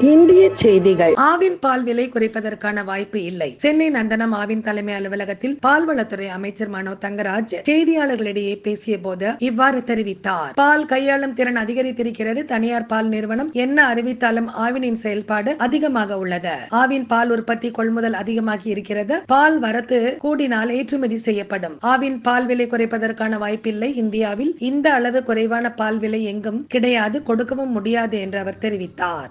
இந்திய செய்திகள். ஆவின் பால் விலை குறைப்பதற்கான வாய்ப்பு இல்லை. சென்னை நந்தனம் ஆவின் தலைமை அலுவலகத்தில் பால்வளத்துறை அமைச்சர் மனோ தங்கராஜ் செய்தியாளர்களிடையே பேசிய போது இவ்வாறு தெரிவித்தார். பால் கையாளும் திறன் அதிகரித்திருக்கிறது. தனியார் பால் நிறுவனம் என்ன அறிவித்தாலும் ஆவினின் செயல்பாடு அதிகமாக உள்ளது. ஆவின் பால் உற்பத்தி கொள்முதல் அதிகமாகி இருக்கிறது. பால் வரத்து கூடினால் ஏற்றுமதி செய்யப்படும். ஆவின் பால் விலை குறைப்பதற்கான வாய்ப்பில்லை. இந்தியாவில் இந்த அளவு குறைவான பால் விலை எங்கும் கிடையாது. கொடுக்கவும் முடியாது என்று அவர் தெரிவித்தார்.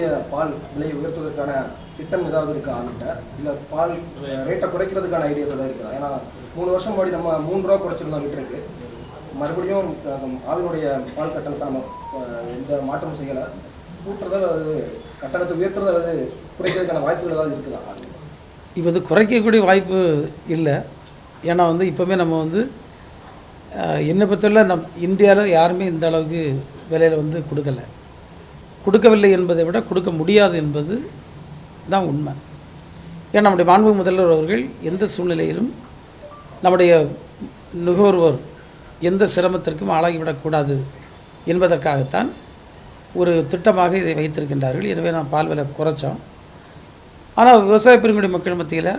ஆவினுடைய பால் விலை உயர்த்துவதற்கான திட்டம் ஏதாவது இருக்கா ஆவிட்ட இல்லை பால் ரேட்டை குறைக்கிறதுக்கான ஐடியாஸ் ஏதாவது இருக்குதா ஏன்னா மூணு வருஷம் முன்னாடி நம்ம மூணு ரூபா குறைச்சிருந்தோம் லிட்டருக்கு மறுபடியும் அஹ், ஆவினுடைய பால் கட்டணத்தை நம்ம எந்த மாற்றமும் செய்யலை. கூட்டுறதால் அல்லது கட்டணத்தை உயர்த்துறது அல்லது குறைக்கிறதுக்கான வாய்ப்புகள் ஏதாவது இருக்குதா? ஆவின்? இப்போ இது குறைக்கக்கூடிய வாய்ப்பு இல்லை. ஏன்னா வந்து இப்போவுமே நம்ம வந்து என்னை பொறுத்தவரை நம் இந்தியாவில் யாருமே இந்த அளவுக்கு விலையில் வந்து கொடுக்கல. கொடுக்கவில்லை என்பதை விட கொடுக்க முடியாது என்பது தான் உண்மை. ஏன்னா நம்முடைய மாண்பு முதல்வர் அவர்கள் எந்த சூழ்நிலையிலும் நம்முடைய நுகர்வோர் எந்த சிரமத்திற்கும் ஆளாகிவிடக்கூடாது என்பதற்காகத்தான் ஒரு திட்டமாக இதை வைத்திருக்கின்றார்கள். எனவே நாம் பால் விலை குறைச்சோம். ஆனால் விவசாய பெருங்குடி மக்கள் மத்தியில்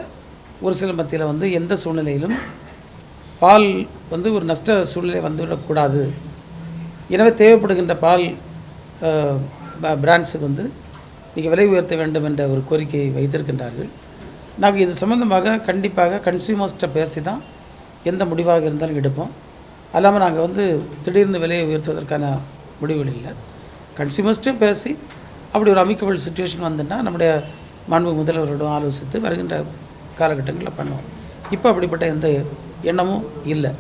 ஒரு சில மத்தியில் வந்து எந்த சூழ்நிலையிலும் பால் வந்து ஒரு நஷ்ட சூழ்நிலை வந்துவிடக்கூடாது. எனவே தேவைப்படுகின்ற பால் பிராண்ட்ஸுக்கு வந்து நீங்கள் விலை உயர்த்த வேண்டும் என்ற ஒரு கோரிக்கையை வைத்திருக்கின்றார்கள். நாங்கள் இது சம்மந்தமாக கண்டிப்பாக கன்சியூமர்ஸ்ட்டை பேசி தான் எந்த முடிவாக இருந்தாலும் எடுப்போம். அல்லாமல் நாங்கள் வந்து திடீர்னு விலையை உயர்த்துவதற்கான முடிவுகள் இல்லை. கன்சியூமர்ஸ்ட்டையும் பேசி அப்படி ஒரு அமிக்கபிள் சுச்சுவேஷன் வந்துன்னா நம்முடைய மாண்பு முதல்வரோடும் ஆலோசித்து வருகின்ற காலகட்டங்களில் பண்ணுவோம். இப்போ அப்படிப்பட்ட எந்த எண்ணமும் இல்லை.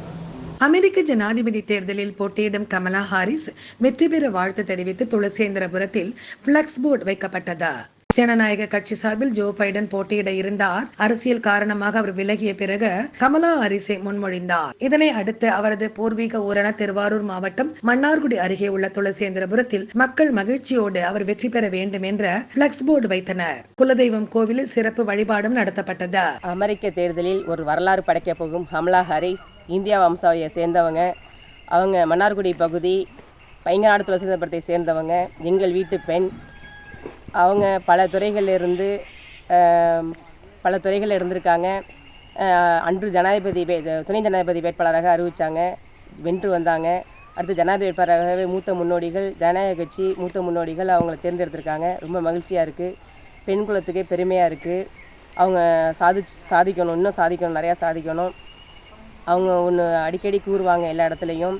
அமெரிக்க ஜனாதிபதி தேர்தலில் போட்டியிடும் கமலா ஹாரிஸ் வெற்றி பெற வாழ்த்து தெரிவித்து துளசேந்திரபுரத்தில் பிளக்ஸ் போர்டு வைக்கப்பட்டது. ஜனநாயக கட்சி சார்பில் ஜோ பைடன் போட்டியிட இருந்தார். அரசியல் காரணமாக அவர் விலகிய பிறகு கமலா ஹாரிஸை முன்மொழிந்தார். இதனை அடுத்து அவரது பூர்வீக ஊரான திருவாரூர் மாவட்டம் மன்னார்குடி அருகே உள்ள துளசேந்திரபுரத்தில் மக்கள் மகிழ்ச்சியோடு அவர் வெற்றி பெற வேண்டும் என்ற பிளக்ஸ் போர்டு வைத்தனர். குலதெய்வம் கோவிலில் சிறப்பு வழிபாடும் நடத்தப்பட்டது. அமெரிக்க தேர்தலில் ஒரு வரலாறு படைக்கப் போகும் ஹம்லா ஹாரிஸ் இந்தியா வம்சாவையை சேர்ந்தவங்க. அவங்க மன்னார்குடி பகுதி பைங்கநாடு துளசேந்திரபுரத்தை சேர்ந்தவங்க. எங்கள் வீட்டு பெண். அவங்க பல துறைகளில் இருந்து பல துறைகளில் இருந்திருக்காங்க. அன்று ஜனாதிபதி வே துணை ஜனாதிபதி வேட்பாளராக அறிவித்தாங்க வென்று வந்தாங்க. அடுத்து ஜனாதிபதி வேட்பாளராகவே மூத்த முன்னோடிகள் ஜனநாயக கட்சி மூத்த முன்னோடிகள் அவங்கள தேர்ந்தெடுத்திருக்காங்க. ரொம்ப மகிழ்ச்சியாக இருக்குது பெண் குலத்துக்கே பெருமையாக இருக்குது அவங்க சாதி சாதிக்கணும் இன்னும் சாதிக்கணும் நிறையா சாதிக்கணும். அவங்க ஒன்று அடிக்கடி கூறுவாங்க எல்லா இடத்துலையும்.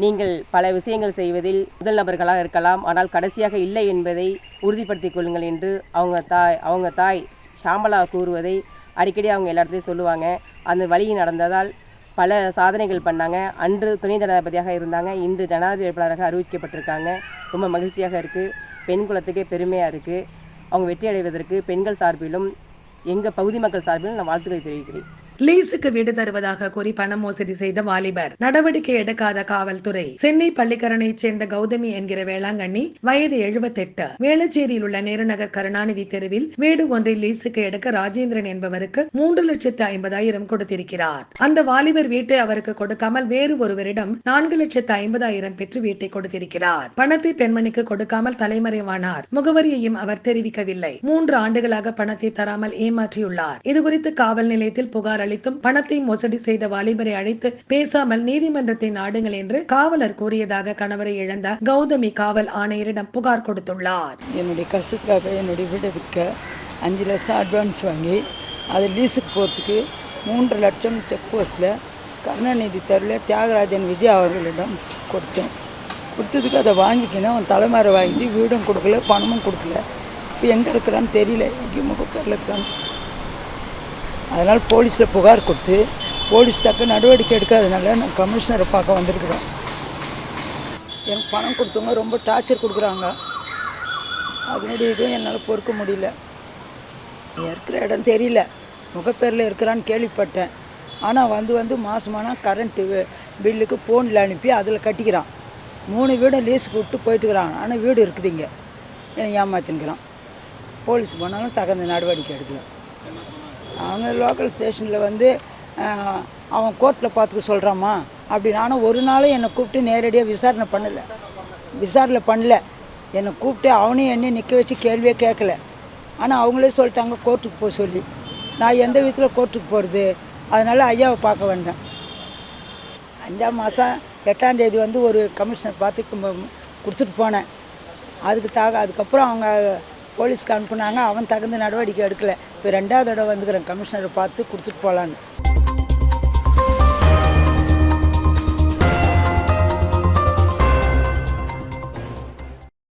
நீங்கள் பல விஷயங்கள் செய்வதில் முதல் நபர்களாக இருக்கலாம் ஆனால் கடைசியாக இல்லை என்பதை உறுதிப்படுத்திக் கொள்ளுங்கள் என்று அவங்க தாய் அவங்க தாய் ஷாமலா கூறுவதை அடிக்கடி அவங்க எல்லாத்தையும் சொல்லுவாங்க. அந்த வழியில் நடந்ததால் பல சாதனைகள் பண்ணாங்க. அன்று துணை ஜனாதிபதியாக இருந்தாங்க. இன்று ஜனாதிபதி வேட்பாளராக அறிவிக்கப்பட்டிருக்காங்க. ரொம்ப மகிழ்ச்சியாக இருக்குது பெண் குலத்துக்கே பெருமையாக இருக்குது அவங்க வெற்றி அடைவதற்கு பெண்கள் சார்பிலும் எங்கள் பகுதி மக்கள் சார்பிலும் நான் வாழ்த்துக்களை தெரிவிக்கிறேன். லீஸுக்கு வீடு தருவதாக கூறி பண மோசடி செய்த வாலிபர். நடவடிக்கை எடுக்காத காவல்துறை. சென்னை பள்ளிக்கரணையைச் சேர்ந்த கௌதமி என்கிற வேளாங்கண்ணி வயது எழுபத்தெட்டு வேளச்சேரியில் உள்ள நேருநகர் கருணாநிதி தெருவில் வீடு ஒன்றை லீஸுக்கு எடுக்க ராஜேந்திரன் என்பவருக்கு மூன்று லட்சத்து ஐம்பதாயிரம் கொடுத்திருக்கிறார். அந்த வாலிபர் வீட்டை அவருக்கு கொடுக்காமல் வேறு ஒருவரிடம் நான்கு லட்சத்து ஐம்பதாயிரம் பெற்று வீட்டை கொடுத்திருக்கிறார். பணத்தை பெண்மணிக்கு கொடுக்காமல் தலைமறைவானார். முகவரியையும் அவர் தெரிவிக்கவில்லை. மூன்று ஆண்டுகளாக பணத்தை தராமல் ஏமாற்றியுள்ளார். இதுகுறித்து காவல் நிலையத்தில் புகார் அளித்தும் பணத்தை மோசடி செய்த வாலிபரை அழைத்து பேசாமல் நீதிமன்றத்தை நாடுங்கள் என்று காவலர் கூறியதாக கணவரை இழந்த கௌதமி காவல் ஆணையரிடம் புகார் கொடுத்துள்ளார். என்னுடைய கஷ்டத்துக்காக என்னுடைய வீடு விற்க அஞ்சு லட்சம் அட்வான்ஸ் வாங்கி அது லீஸுக்கு போகிறதுக்கு மூன்று லட்சம் செக் போஸ்ட்டில் கருணாநிதி தெருவில் தியாகராஜன் விஜய் அவர்களிடம் கொடுத்தேன். கொடுத்ததுக்கு அதை வாங்கிக்கினேன். அவன் தலைமறை வாங்கிட்டு வீடும் கொடுக்கல பணமும் கொடுக்கல. இப்போ எங்கே இருக்கிறான்னு தெரியல. எங்கே முகப்பேரில் இருக்கிறான்னு அதனால் போலீஸில் புகார் கொடுத்து போலீஸ் தக்க நடவடிக்கை எடுக்காதனால நான் கமிஷனரை பார்க்க வந்திருக்கிறோம். எனக்கு பணம் கொடுத்தவங்க ரொம்ப டார்ச்சர் கொடுக்குறாங்க. அதனுடைய இதுவும் என்னால் பொறுக்க முடியல. இருக்கிற இடம் தெரியல. முகப்பேரில் இருக்கிறான்னு கேள்விப்பட்டேன். ஆனால் வந்து வந்து மாதமானா கரண்ட்டு பில்லுக்கு ஃபோனில் அனுப்பி அதில் கட்டிக்கிறான். மூணு வீடும் லீஸுக்கு விட்டு போயிட்டுக்கிறான். ஆனால் வீடு இருக்குது இங்கே. என்னை ஏமாத்தின்னுக்கிறான். போலீஸ் போனாலும் தகுந்த நடவடிக்கை எடுக்கலாம் அவங்க லோக்கல் ஸ்டேஷனில் வந்து அவன் கோர்ட்டில் பார்த்துக்க சொல்கிறாம்மா அப்படி நானும் ஒரு நாளும் என்னை கூப்பிட்டு நேரடியாக விசாரணை பண்ணலை. விசாரணை பண்ணல. என்னை கூப்பிட்டு அவனையும் என்னையும் நிற்க வச்சு கேள்வியே கேட்கல. ஆனால் அவங்களே சொல்லிட்டாங்க கோர்ட்டுக்கு போக சொல்லி. நான் எந்த விதத்தில் கோர்ட்டுக்கு போகிறது அதனால் ஐயாவை பார்க்க வந்தேன். அஞ்சாம் மாதம் எட்டாந்தேதி வந்து ஒரு கமிஷனர் பார்த்து கொடுத்துட்டு போனேன். அதுக்கு தாக அதுக்கப்புறம் அவங்க போலீஸ்க்கு அனுப்புனாங்க அவன் தகுந்த நடவடிக்கை எடுக்கலை. இப்போ ரெண்டாவது தடவை வந்துக்கிறேன். கமிஷனரை பார்த்து கொடுத்துட்டு போகலான்னு